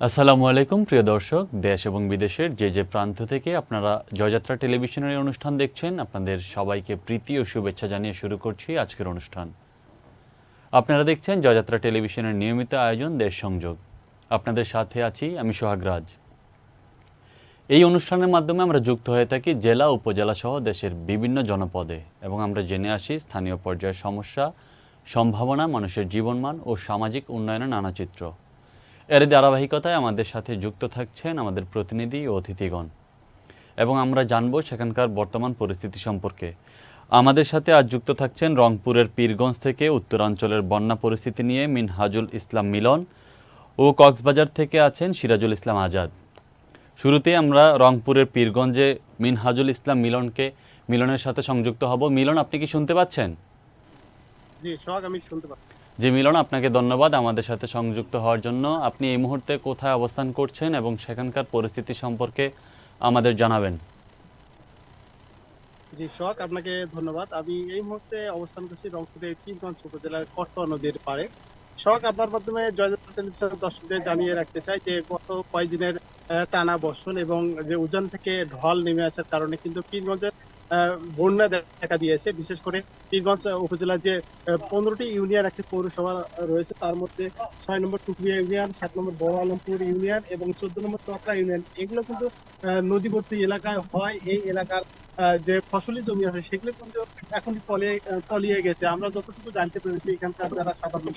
আসসালামু আলাইকুম, প্রিয় দর্শক। দেশ এবং বিদেশের যে যে প্রান্ত থেকে আপনারা জয়যাত্রা টেলিভিশনের অনুষ্ঠান দেখছেন, আপনাদের সবাইকে প্রীতি ও শুভেচ্ছা জানিয়ে শুরু করছি আজকের অনুষ্ঠান। আপনারা দেখছেন জয়যাত্রা টেলিভিশনের নিয়মিত আয়োজন দেশ সংযোগ। আপনাদের সাথে আছি আমি সোহাগ রাজ। এই অনুষ্ঠানের মাধ্যমে আমরা যুক্ত হয়ে থাকি জেলা উপজেলা সহ দেশের বিভিন্ন জনপদে এবং আমরা জেনে আসি স্থানীয় পর্যায়ের সমস্যা, সম্ভাবনা, মানুষের জীবনমান ও সামাজিক উন্নয়নের নানা চিত্র। এর ধারাবাহিকতায় আমাদের সাথে যুক্ত থাকছেন আমাদের প্রতিনিধি ও অতিথিগণ। এবং আমরা জানব সেখানকার বর্তমান পরিস্থিতি সম্পর্কে। আমাদের সাথে আজ যুক্ত থাকছেন রংপুরের পীরগঞ্জ থেকে উত্তরাঞ্চলের বন্যা পরিস্থিতি নিয়ে মিনহাজুল ইসলাম মিলন ও কক্সবাজার থেকে আছেন সিরাজুল ইসলাম আজাদ। শুরুতে আমরা রংপুরের পীরগঞ্জে মিনহাজুল ইসলাম মিলনকে, মিলনের সাথে সংযুক্ত হব। মিলন, আপনি কি শুনতে পাচ্ছেন? জি আমি শুনতে পাচ্ছি। জি মিলন আপনাকে ধন্যবাদ আমাদের সাথে সংযুক্ত হওয়ার জন্য। আপনি এই মুহূর্তে কোথায় অবস্থান করছেন এবং সেখানকার পরিস্থিতি সম্পর্কে আমাদের জানাবেন। জি সোহাগ আপনাকে ধন্যবাদ। আমি এই মুহূর্তে অবস্থান করছি রংপুরের পীরগঞ্জ উপজেলার কটুয়া নদীর পাড়ে। সোহাগ আপনার মাধ্যমে দর্শকদের জানিয়ে রাখতে চাই যে গত কয়েকদিনের টানা বর্ষণ এবং যে উজান থেকে ঢল নেমে আসার কারণে কিন্তু পীরগঞ্জের আহ, বন্যা দেখা দিয়েছে। বিশেষ করে পীরগঞ্জ উপজেলার যে পনেরোটি ইউনিয়ন, একটি পৌরসভা রয়েছে, তার মধ্যে ছয় নম্বর টুকরিয়া ইউনিয়ন, সাত নম্বর বড় আলমপুর ইউনিয়ন এবং চোদ্দ নম্বর চকরা ইউনিয়ন। এগুলো কিন্তু নদীবর্তী এলাকায় হয়। এই এলাকার যে ফসলি জমি আছে, সেগুলো কিন্তু এখন তলিয়ে তলিয়ে গেছে। আমরা যতটুকু জানতে পেরেছি, এখানকার যারা সাধারণ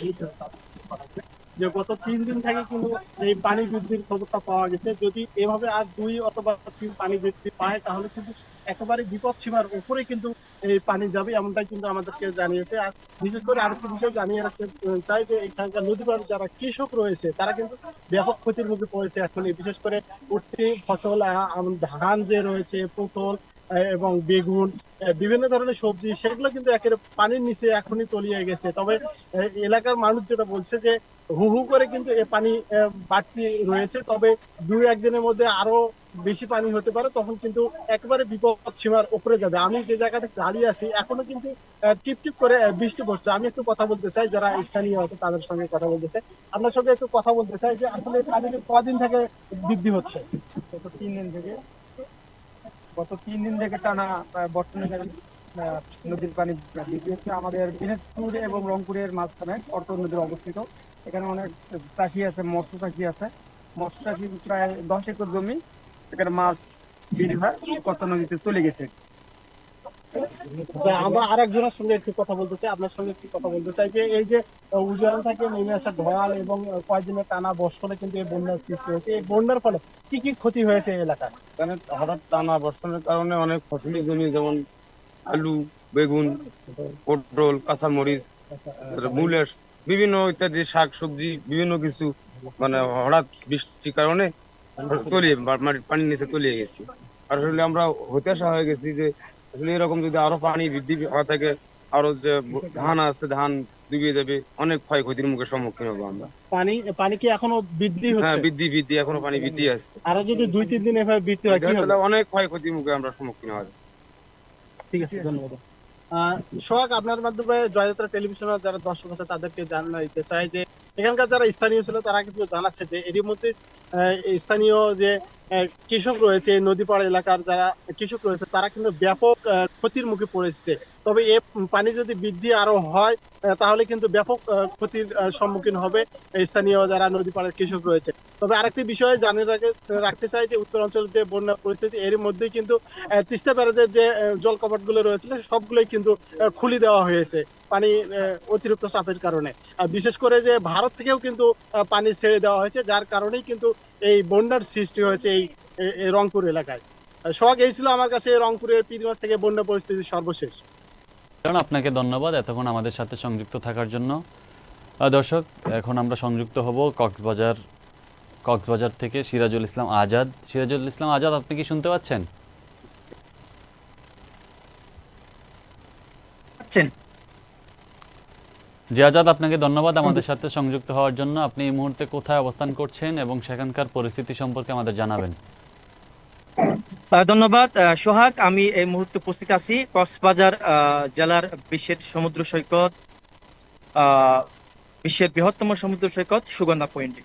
যে গত তিন দিন থেকে কিন্তু এই পানি বৃদ্ধির খবরটা পাওয়া গেছে। যদি এভাবে আর দুই অথবা তিন পানি বৃদ্ধি পায়, তাহলে কিন্তু একেবারে বিপদ সীমার উপরে কিন্তু এই পানি যাবে, এমনটাই কিন্তু আমাদেরকে জানিয়েছে। আর বিশেষ করে আরেকটি বিষয় জানিয়ে রাখতে চাই যে এখানকার নদী পাড়ে যারা কৃষক রয়েছে, তারা কিন্তু ব্যাপক ক্ষতির মুখে পড়েছে এখন। বিশেষ করে উঠতি ফসল ধান যে রয়েছে, পটল এবং বেগুন বিভিন্ন ধরনের সবজি, সেগুলো কিন্তু একেবারে পানির নিচে এখনই তলিয়ে গেছে। তবে এলাকার মানুষ যেটা বলছে যে, হু হু করে কিন্তু এ পানি বাড়তি রয়েছে। তবে দুই একদিনের মধ্যে আরও বেশি পানি হতে পারে তখন কিন্তু একেবারে বিপদ সীমার উপরে যাবে। আমি যে জায়গাতে দাঁড়িয়ে আছি এখনও কিন্তু আহ, টিপ টিপ করে বৃষ্টি পড়ছে। আমি একটু কথা বলতে চাই যারা স্থানীয় আছে তাদের সঙ্গে কথা বলতে চাই। আপনার সঙ্গে একটু কথা বলতে চাই যে আসলে পানি কদিন থেকে বৃদ্ধি হচ্ছে? গত তিন দিন থেকে। গত তিন দিন থেকে টানা বর্তমানে নদীর পানি বৃদ্ধি হচ্ছে। আমাদের দিনাজপুর এবং রংপুরের মাঝখানে অর্থ নদী অবস্থিত। এখানে অনেক চাষি আছে মৎস্য চাষি আছে। মৎস্য চাষি প্রায় দশ একর জমি। এখানে মাছ হয় কত নদীতে চলে গেছে। আমরা আরেকজনের সঙ্গে একটু কথা বলতে চাই আপনার সঙ্গে একটু কথা বলতে চাই যে এই যে উজান থেকে নেমে আসা ঢল এবং কয়েকদিনের টানা বর্ষণে কিন্তু এই বন্যার সৃষ্টি হয়েছে। এই বন্যার ফলে কি কি ক্ষতি হয়েছে এই এলাকায়? এখানে হঠাৎ টানা বর্ষণের কারণে অনেক ফসলি জমি যেমন আলু বেগুন পটল কাঁচামরিচ মূলের বিভিন্ন ইত্যাদি শাক সবজি বিভিন্ন কিছু মানে হঠাৎ বৃষ্টির কারণে তলিয়ে বা- পানির নিচে তলিয়ে গেছি। আর আসলে আমরা হতাশা হয়ে গেছি যে আসলে এরকম যদি আরও পানি বৃদ্ধি হওয়া থাকে আরও যে ধান আছে ধান ডুবে যাবে অনেক ক্ষয়ক্ষতির মুখে সম্মুখীন হব আমরা। পানি পানি কি এখনও বৃদ্ধি হ্যাঁ হচ্ছে? বৃদ্ধি বৃদ্ধি এখনও পানি বৃদ্ধি আছে। আরও যদি দুই তিন দিন এভাবে বৃদ্ধি হয় কি হবে? তাহলে অনেক ক্ষয়ক্ষতির মুখে আমরা সম্মুখীন হব ঠিক আছে ধন্যবাদ। সোহাগ, আপনার মাধ্যমে জয়যাত্রা টেলিভিশনের যারা দর্শক আছে, তাদেরকে জানাইতে চাই যে, এখানকার যারা স্থানীয় ছিল, তারা কিন্তু জানাচ্ছে যে, এরই মধ্যে স্থানীয় যে কৃষক রয়েছে এই নদীপাড় এলাকার যারা কৃষক রয়েছে, তারা কিন্তু ব্যাপক ক্ষতির মুখে পড়েছে। তবে এ পানি যদি বৃদ্ধি আরও হয় তাহলে কিন্তু ব্যাপক ক্ষতির সম্মুখীন হবে স্থানীয় যারা নদী পাড়ের কৃষক রয়েছে। তবে আরেকটি বিষয় জানিয়ে রাখে- রাখতে চাই যে, উত্তর অঞ্চলের যে বন্যা পরিস্থিতি, এর মধ্যেই কিন্তু তিস্তা ব্যারাজের যে জল কপাটগুলো রয়েছিল সবগুলোই কিন্তু খুলে দেওয়া হয়েছে। পানি আহ, অতিরিক্ত চাপের কারণে। আর বিশেষ করে যে ভারত থেকেও কিন্তু পানি ছেড়ে দেওয়া হয়েছে যার কারণেই কিন্তু এই বন্যার সৃষ্টি হয়েছে এই রংপুর এলাকায়। সোহাগ এই ছিল আমার কাছে রংপুরের পীরগঞ্জ থেকে বন্যা পরিস্থিতি সর্বশেষ। কারণ আপনাকে ধন্যবাদ এতক্ষণ আমাদের সাথে সংযুক্ত থাকার জন্য। দর্শক এখন আমরা সংযুক্ত হব কক্সবাজার কক্সবাজার থেকে সিরাজুল ইসলাম আজাদ। সিরাজুল ইসলাম আজাদ আপনি কি শুনতে পাচ্ছেন। পাচ্ছেন জি আজাদ আপনাকে ধন্যবাদ আমাদের সাথে সংযুক্ত হওয়ার জন্য। আপনি এই মুহূর্তে কোথায় অবস্থান করছেন এবং সেখানকার পরিস্থিতি সম্পর্কে আমাদের জানাবেন। ধন্যবাদ। সোহাগ, আমি এই মুহূর্তে উপস্থিত আছি কক্সবাজার জেলার বিশ্বের সমুদ্র সৈকত বিশ্বের বৃহত্তম সমুদ্র সৈকত সুগন্ধা পয়েন্টে।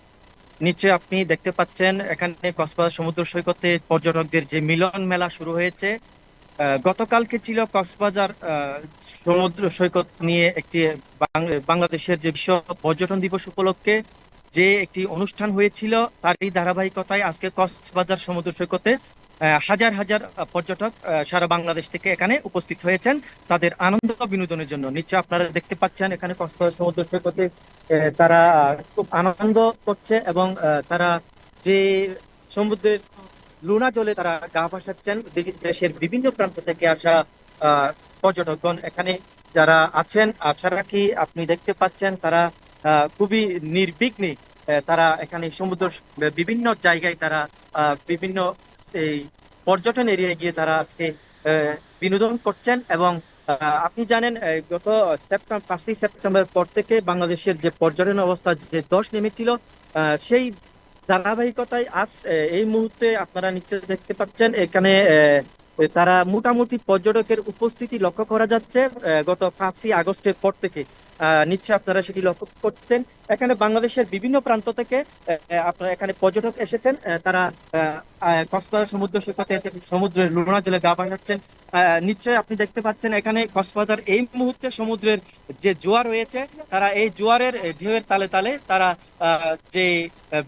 নিশ্চয়ই আপনি দেখতে পাচ্ছেন, এখানে কক্সবাজার সমুদ্র সৈকতে পর্যটকদের যে মিলন মেলা শুরু হয়েছে গতকালকে ছিল কক্সবাজার সমুদ্র সৈকত নিয়ে একটি বাংলাদেশের যে বিশ্ব পর্যটন দিবস উপলক্ষে যে একটি অনুষ্ঠান হয়েছিল, তারই ধারাবাহিকতায় আজকে কক্সবাজার সমুদ্র সৈকতে হাজার হাজার পর্যটক সারা বাংলাদেশ থেকে এখানে উপস্থিত হয়েছেন। তাদের আনন্দ বিনোদনের জন্য। নিশ্চয় আপনারা দেখতে পাচ্ছেন এখানে কক্সবাজার সমুদ্র সৈকতে তারা খুব আনন্দ করছে এবং তারা যে সমুদ্রের লুনা জলে তারা গা ভাসাচ্ছেন। দেশের বিভিন্ন প্রান্ত থেকে আসা পর্যটকগণ এখানে যারা আছেন, আশা রাখি আপনি দেখতে পাচ্ছেন তারা খুবই নির্বিঘ্নে তারা এখানে সমুদ্র বিভিন্ন জায়গায় তারা বিভিন্ন এই পর্যটন এরিয়ায় গিয়ে তারা আজকে বিনোদন করছেন এবং আপনি জানেন গত সেপ্টেম্বর পাঁচই সেপ্টেম্বর পর থেকে বাংলাদেশের যে পর্যটন অবস্থা যে দশ নেমেছিল সেই ধারাবাহিকতায় আজ এই মুহূর্তে আপনারা নিশ্চয় দেখতে পাচ্ছেন, এখানে তারা মোটামুটি পর্যটকের উপস্থিতি লক্ষ্য করা যাচ্ছে গত পাঁচই আগস্টের পর থেকে নিশ্চয় আপনারা সেটি লক্ষ্য করছেন। এখানে বাংলাদেশের বিভিন্ন প্রান্ত থেকে আপনারা এখানে পর্যটক এসেছেন তারা কক্সবাজার সমুদ্র সৈকতে সমুদ্রের লুনা জলে গা ভাসাচ্ছেন আহ, নিশ্চয় আপনি দেখতে পাচ্ছেন এখানে কক্সবাজার এই মুহূর্তে সমুদ্রের যে জোয়ার রয়েছে তারা এই জোয়ারের ঢেউয়ের তালে তালে তারা যে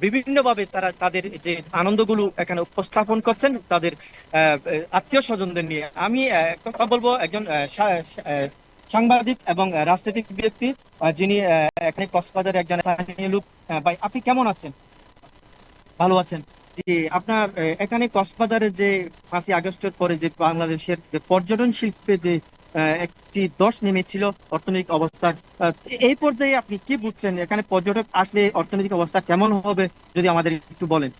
বিভিন্ন ভাবে তারা তাদের যে আনন্দগুলো এখানে উপস্থাপন করছেন তাদের আত্মীয় স্বজনদের নিয়ে। আমি কথা বলব একজন সাংবাদিক এবং রাজনৈতিক ব্যক্তি যিনি এখানে কক্সবাজারের একজন লোক। ভাই আপনি কেমন আছেন? ভালো আছেন? জি আপনার এখানে কক্সবাজারে যে পাঁচই আগস্টের পরে যে বাংলাদেশের পর্যটন শিল্পে যে একটি দশ নেমেছিল অর্থনৈতিক অবস্থার এই পর্যায়ে আপনি কি বুঝছেন? এখানে পর্যটক আসলে অর্থনৈতিক অবস্থা কেমন হবে? যদি আমাদের একটু বলেন।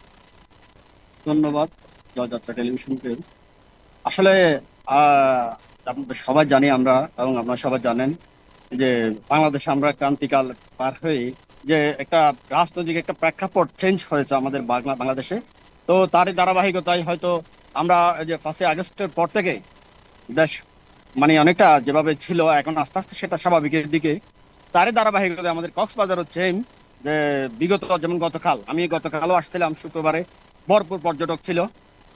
ধন্যবাদ, জয়যাত্রা টেলিভিশনকে। আসলে সবাই জানি আমরা, এবং আপনারা সবাই জানেন যে বাংলাদেশে আমরা ক্রান্তিকাল পার হয়ে যে একটা রাজনৈতিক একটা প্রেক্ষাপট চেঞ্জ হয়েছে আমাদের বাংলা, বাংলাদেশে। তো তারই ধারাবাহিকতায় হয়তো আমরা যে ফার্স্টে আগস্টের পর থেকে বেশ মানে অনেকটা যেভাবে ছিল, এখন আস্তে আস্তে সেটা স্বাভাবিকের দিকে। তারই ধারাবাহিকতায় আমাদের কক্সবাজার হচ্ছে যে বিগত যেমন গতকাল, আমি গতকালও আসছিলাম শুক্রবারে, ভরপুর পর্যটক ছিল।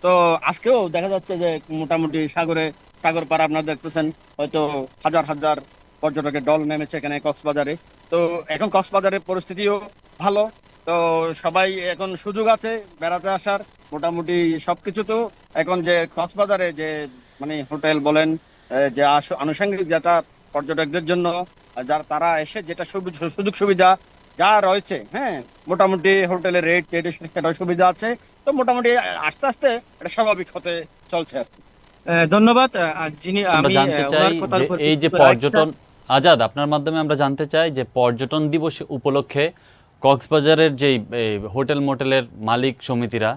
তো আজকেও দেখা যাচ্ছে যে মোটামুটি সাগরে সাগর পাড়া আপনারা দেখতেছেন, হয়তো হাজার হাজার পর্যটকের দল নেমেছে এখানে কক্সবাজারে। তো এখন কক্সবাজারের পরিস্থিতিও ভালো। তো সবাই এখন সুযোগ আছে বেড়াতে আসার মোটামুটি সবকিছু তো এখন যে কক্সবাজারে যে মানে হোটেল বলেন যে আনুষঙ্গিক যেটা পর্যটকদের জন্য যারা তারা এসে যেটা সুবি- সুযোগ সুবিধা যা রয়েছে হ্যাঁ মোটামুটি হোটেলের রেট টেট সেটা সুবিধা আছে। তো মোটামুটি আস্তে আস্তে এটা স্বাভাবিক হতে চলছে আর কি। আহ, ধন্যবাদ। আর যিনি আমি জানতে চাই এই যে পর্যটন আজাদ, আপনার মাধ্যমে আমরা জানতে চাই যে পর্যটন দিবস উপলক্ষে কক্সবাজারের যেই হোটেল মোটেলের মালিক সমিতিরা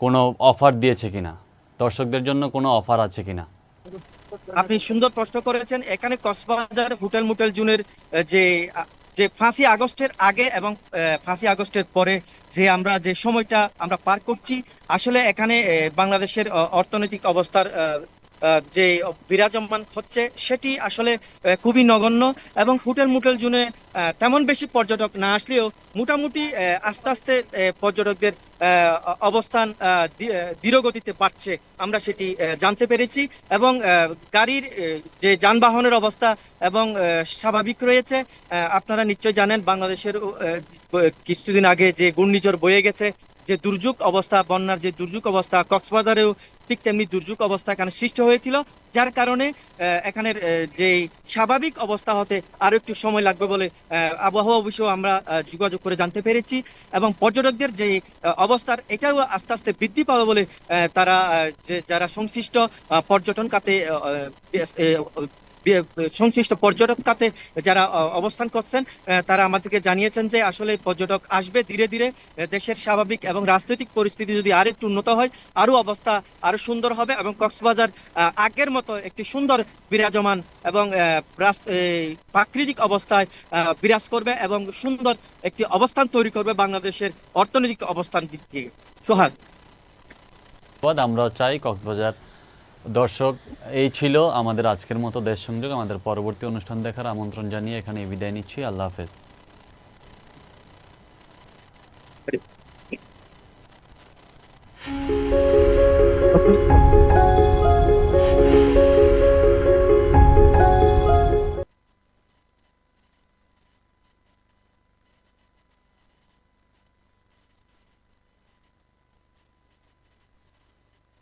কোনো অফার দিয়েছে কিনা? দর্শকদের জন্য কোনো অফার আছে কিনা? আপনি সুন্দর প্রশ্ন করেছেন। এখানে কক্সবাজার হোটেল মোটেল জুনের যে যে ফাঁসি আগস্টের আগে এবং পাঁচই আগস্টের পরে যে আমরা, যে সময়টা আমরা পার করছি, আসলে এখানে বাংলাদেশের অর্থনৈতিক অবস্থার যে বিরাজমান হচ্ছে, সেটি আসলে খুবই নগণ্য এবং হোটেল মোটেল জুনে তেমন বেশি পর্যটক না আসলেও মোটামুটি আস্তে আস্তে পর্যটকদের অবস্থান ধীরগতিতে বাড়ছে, আমরা সেটি জানতে পেরেছি এবং গাড়ির যে যানবাহনের অবস্থা এবং স্বাভাবিক রয়েছে আপনারা নিশ্চয় জানেন বাংলাদেশের কিছুদিন আগে যে ঘূর্ণিঝড় বয়ে গেছে যে দুর্যোগ অবস্থা, বন্যার যে দুর্যোগ অবস্থা, কক্সবাজারেও ঠিক তেমনি দুর্যোগ অবস্থা এখানে সৃষ্টি হয়েছিল, যার কারণে এখানের যে স্বাভাবিক অবস্থা হতে আরও একটু সময় লাগবে বলে আবহাওয়া অবশ্যই আমরা যোগাযোগ করে জানতে পেরেছি এবং পর্যটকদের যে অবস্থার এটাও আস্তে আস্তে বৃদ্ধি পাবে বলে তারা যে, যারা সংশ্লিষ্ট পর্যটন খাতে সংশ্লিষ্ট পর্যটক খাতে যারা অবস্থান করছেন তারা আমাদেরকে জানিয়েছেন যে আসলে পর্যটক আসবে ধীরে ধীরে দেশের স্বাভাবিক এবং রাজনৈতিক পরিস্থিতি যদি আরও একটু উন্নত হয় আরও অবস্থা আরও সুন্দর হবে এবং কক্সবাজার আগের মতো একটি সুন্দর বিরাজমান এবং প্রাকৃতিক অবস্থায় বিরাজ করবে এবং সুন্দর একটি অবস্থান তৈরি করবে বাংলাদেশের অর্থনৈতিক অবস্থান দিক থেকে সোহাগ। আমরা চাই কক্সবাজার দর্শক, এই ছিল আমাদের আজকের মতো দেশ সংযোগ। আমাদের পরবর্তী অনুষ্ঠান দেখার আমন্ত্রণ জানিয়ে এখানে বিদায় নিচ্ছি। আল্লাহ হাফেজ।